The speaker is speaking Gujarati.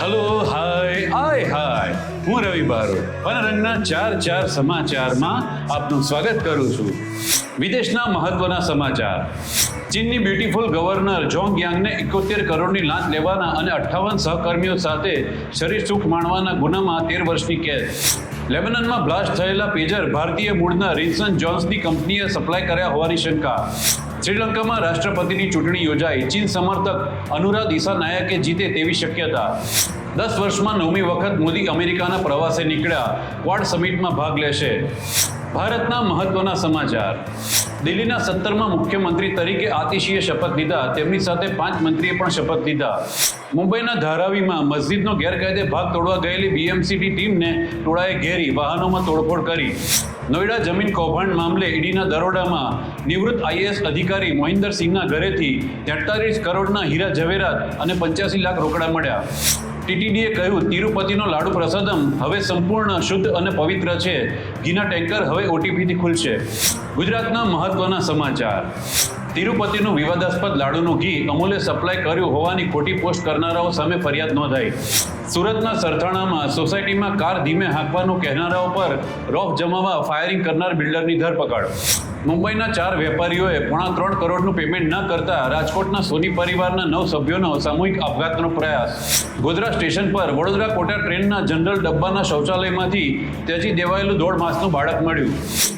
હલો હાય આય હાય હું રવિ બારોટ, પનરંગના ચાર ચાર સમાચારમાં આપનું સ્વાગત કરું છું. વિદેશના મહત્વના સમાચાર. ચીનની બ્યુટીફુલ ગવર્નર જોંગ યાંગને એકોતેર કરોડની લાંચ લેવાના અને અઠ્ઠાવન સહકર્મીઓ સાથે શરીર સુખ માણવાના ગુનામાં તેર વર્ષની કેદ. લેબનનમાં બ્લાસ્ટ થયેલા પેજર ભારતીય મૂળના રિન્સન જોન્સની કંપનીએ સપ્લાય કર્યા હોવાની શંકા. શ્રીલંકામાં રાષ્ટ્રપતિની ચૂંટણી યોજાઈ. ચીન સમર્થક અનુરાધ ઈશા નાયકે જીતે તેવી શક્યતા. દસ વર્ષમાં નવમી વખત મોદી અમેરિકાના પ્રવાસે નીકળ્યા. ક્વાડ સમિટમાં ભાગ લેશે. ભારતના મહત્વના સમાચાર. દિલ્હીના સત્તરમાં મુખ્યમંત્રી તરીકે આતિશીએ શપથ લીધા તેમની સાથે પાંચ મંત્રીએ પણ શપથ લીધા મુંબઈના ધારાવીમાં મસ્જિદનો ગેરકાયદે ભાગ તોડવા ગયેલી બીએમસીની ટીમને ટોળાએ ઘેરી, વાહનોમાં તોડફોડ કરી. નોઈડા જમીન કૌભાંડ મામલે ઈડીના દરોડામાં નિવૃત્ત આઈએએસ અધિકારી મોહિન્દર સિંહના ઘરેથી તેતાલીસ કરોડના હીરા ઝવેરાત અને પંચ્યાસી લાખ રોકડા મળ્યા. ટીટીડીએ કહ્યું, તિરુપતિનો લાડુ પ્રસાદમ હવે સંપૂર્ણ, શુદ્ધ અને પવિત્ર છે. ઘીના ટેન્કર હવે ઓટીપીથી ખુલશે. ગુજરાતના મહત્વના સમાચાર. તિરુપતિનું વિવાદાસ્પદ લાડુનું ઘી અમૂલે સપ્લાય કર્યું હોવાની ખોટી પોસ્ટ કરનારાઓ સામે ફરિયાદ નોંધાઈ. સુરતના સરથાણામાં સોસાયટીમાં કાર ધીમે હાંકવાનું કહેનારાઓ પર રોફ જમાવા ફાયરિંગ કરનાર બિલ્ડરની ધરપકડ. મુંબઈના ચાર વેપારીઓએ પોણા ત્રણ કરોડનું પેમેન્ટ ન કરતા રાજકોટના સોની પરિવારના નવ સભ્યોનો સામૂહિક આપઘાતનો પ્રયાસ. ગોધરા સ્ટેશન પર વડોદરા કોટા ટ્રેનના જનરલ ડબ્બાના શૌચાલયમાંથી ત્યજી દેવાયેલું દોઢ માસનું બાળક મળ્યું.